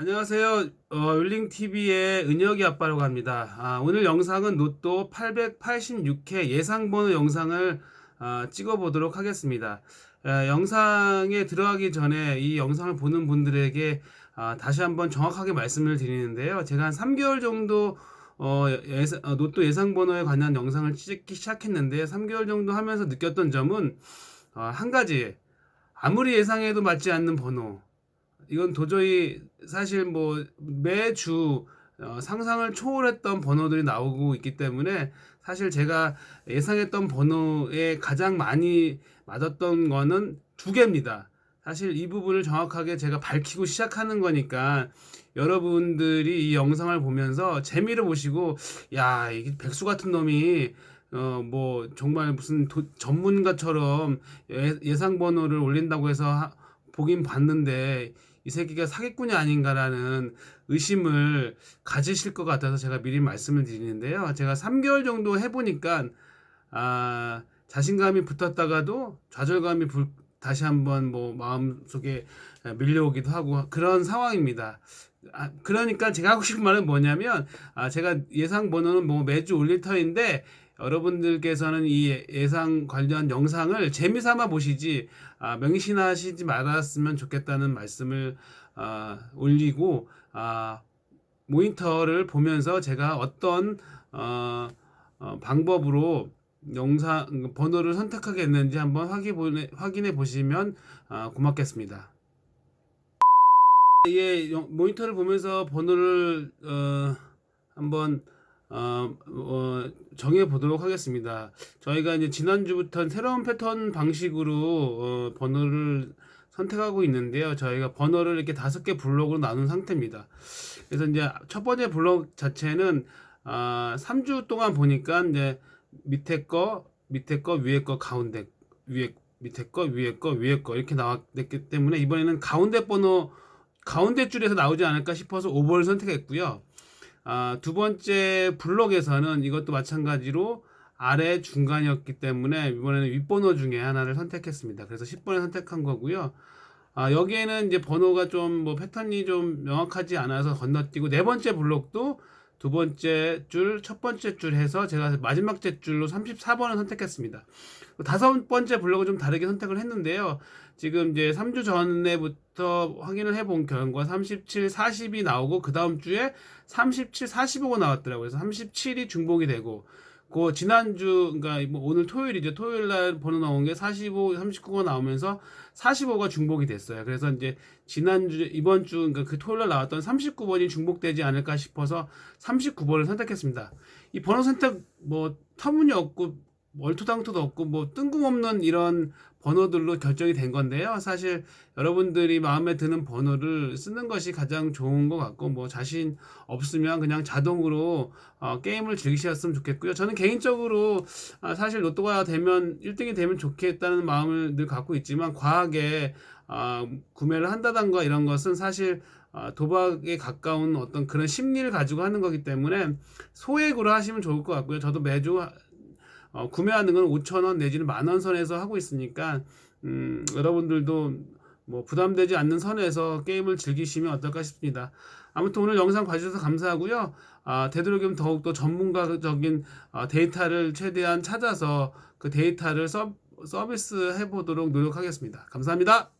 안녕하세요. 어, 율링TV의 은혁이 아빠라고 합니다. 아, 오늘 영상은 로또 886회 예상번호 영상을 아, 찍어보도록 하겠습니다. 아, 영상에 들어가기 전에 이 영상을 보는 분들에게 아, 다시 한번 정확하게 말씀을 드리는데요. 제가 한 3개월 정도 어, 예상, 어, 로또 예상번호에 관한 영상을 찍기 시작했는데 3개월 정도 하면서 느꼈던 점은 어, 한 가지 아무리 예상해도 맞지 않는 번호 이건 도저히 사실 뭐 매주 어, 상상을 초월했던 번호들이 나오고 있기 때문에 사실 제가 예상했던 번호에 가장 많이 맞았던 거는 두 개입니다. 사실 이 부분을 정확하게 제가 밝히고 시작하는 거니까 여러분들이 이 영상을 보면서 재미를 보시고 야 이게 백수 같은 놈이 어 뭐 정말 무슨 도- 전문가처럼 예, 예상 번호를 올린다고 해서 하- 보긴 봤는데 이 새끼가 사기꾼이 아닌가라는 의심을 가지실 것 같아서 제가 미리 말씀을 드리는데요. 제가 3개월 정도 해보니까 아 자신감이 붙었다가도 좌절감이 불- 다시 한번 뭐 마음속에 밀려오기도 하고 그런 상황입니다. 아, 그러니까 제가 하고 싶은 말은 뭐냐면 아, 제가 예상 번호는 뭐 매주 올릴 터인데 여러분들께서는 이 예- 예상 관련 영상을 재미삼아 보시지 아, 명심하시지 말았으면 좋겠다는 말씀을 아, 올리고 아, 모니터를 보면서 제가 어떤 어, 어, 방법으로 영상 번호를 선택하게 됐는지 한번 확인해, 보시면 아, 고맙겠습니다. 예, 영- 모니터를 보면서 번호를 어, 한번 어, 어, 정해 보도록 하겠습니다. 저희가 이제 지난주부터 새로운 패턴 방식으로 어, 번호를 선택하고 있는데요. 저희가 번호를 이렇게 다섯 개 블록으로 나눈 상태입니다. 그래서 이제 첫 번째 블록 자체는 아, 3주 동안 보니까 이제 밑에 거, 밑에 거, 위에 거, 가운데 위에 밑에 거, 위에 거, 위에 거 이렇게 나왔기 때문에 이번에는 가운데 번호 가운데 줄에서 나오지 않을까 싶어서 5번을 선택했고요. 아, 두 번째 블록에서는 이것도 마찬가지로 아래 중간이었기 때문에 이번에는 윗번호 중에 하나를 선택했습니다. 그래서 10번을 선택한 거고요. 아, 여기에는 이제 번호가 좀 뭐 패턴이 좀 명확하지 않아서 건너뛰고 네 번째 블록도 두 번째 줄, 첫 번째 줄 해서 제가 마지막 째 줄로 34번을 선택했습니다. 다섯 번째 블록을 좀 다르게 선택을 했는데요. 지금 이제 3주 전에부터 확인을 해본 결과 37, 40이 나오고 그 다음 주에 37, 45가 나왔더라고요. 그래서 37이 중복이 되고 그 지난주 그러니까 뭐 오늘 토요일이죠. 토요일 날 번호 나온 게 45, 39가 나오면서 45가 중복이 됐어요. 그래서 이제 지난주 이번 주 그러니까 그 토요일 날 나왔던 39번이 중복되지 않을까 싶어서 39번을 선택했습니다. 이 번호 선택 뭐 터무니없고 얼토당토도 없고 뭐 뜬금없는 이런 번호들로 결정이 된 건데요. 사실 여러분들이 마음에 드는 번호를 쓰는 것이 가장 좋은 것 같고 뭐 자신 없으면 그냥 자동으로 어, 게임을 즐기셨으면 좋겠고요. 저는 개인적으로 아, 사실 로또가 되면 1등이 되면 좋겠다는 마음을 늘 갖고 있지만 과하게 아, 구매를 한다던가 이런 것은 사실 아, 도박에 가까운 어떤 그런 심리를 가지고 하는 거기 때문에 소액으로 하시면 좋을 것 같고요. 저도 매주 어, 구매하는 건 5천 원 내지는 만 원 선에서 하고 있으니까 음, 여러분들도 뭐 부담되지 않는 선에서 게임을 즐기시면 어떨까 싶습니다. 아무튼 오늘 영상 봐주셔서 감사하고요. 아, 되도록이면 더욱더 전문가적인 아, 데이터를 최대한 찾아서 그 데이터를 서, 서비스 해보도록 노력하겠습니다. 감사합니다.